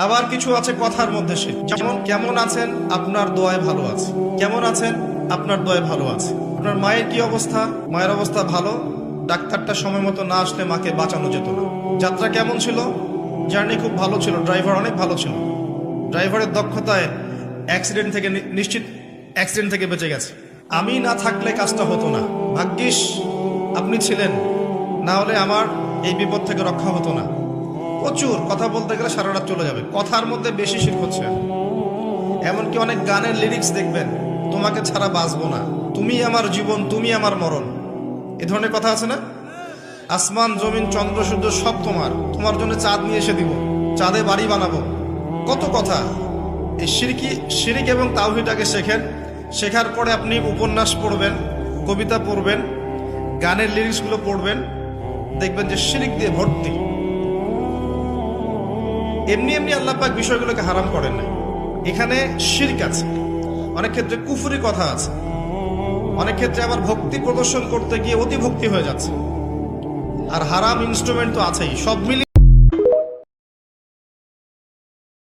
আবার কিছু আছে কথার মধ্যে সে। যেমন, কেমন আছেন? আপনার দোয়ায় ভালো আছে। কেমন আছেন? আপনার দোয়ায় ভালো আছে। আপনার মায়ের কি অবস্থা? মায়ের অবস্থা ভালো? ডাক্তারটা সময় মতো না আসলে মাকে বাঁচানো যেত না। যাত্রা কেমন ছিল? জার্নি খুব ভালো ছিল। ড্রাইভার অনেক ভালো ছিল। ড্রাইভারের দক্ষতায় অ্যাক্সিডেন্ট থেকে নিশ্চিত অ্যাক্সিডেন্ট থেকে বেঁচে গেছে। আমি না থাকলে কাজটা হতো না। ভাগ্যিস, আপনি ছিলেন। না হলে আমার এই বিপদ থেকে রক্ষা হতো না। প্রচুর কথা বলতে গেলে সারা রাত চলে যাবে। কথার মধ্যে বেশি শির হচ্ছে। এমনকি অনেক গানের লিরিক্স দেখবেন, তোমাকে ছাড়া বাঁচবো না। তুমি আমার জীবন, তুমি আমার মরণ। এ ধরনের কথা আছে না? আসমান, জমিন, চন্দ্র, সূর্য সব তোমার। তোমার জন্য চাঁদ নিয়ে এসে দিব। চাঁদে বাড়ি বানাবো। কত কথা। এই সিরকি, সিরিক এবং তাওহিটাকে শেখেন। শেখার পরে আপনি উপন্যাস পড়বেন, কবিতা পড়বেন, গানের লিরিক্সগুলো পড়বেন। দেখবেন যে সিরিক দিয়ে ভর্তি। এমনি এমনি আল্লাপাক বিষয়গুলোকে হারাম করেন না এখানে শিরক আছে। অনেক ক্ষেত্রে কুফুরি কথা আছে। অনেক ক্ষেত্রে আবার ভক্তি প্রদর্শন করতে গিয়ে অতি ভক্তি হয়ে যাচ্ছে। আর হারাম ইনস্ট্রুমেন্ট তো আছেই। সব মিলিয়ে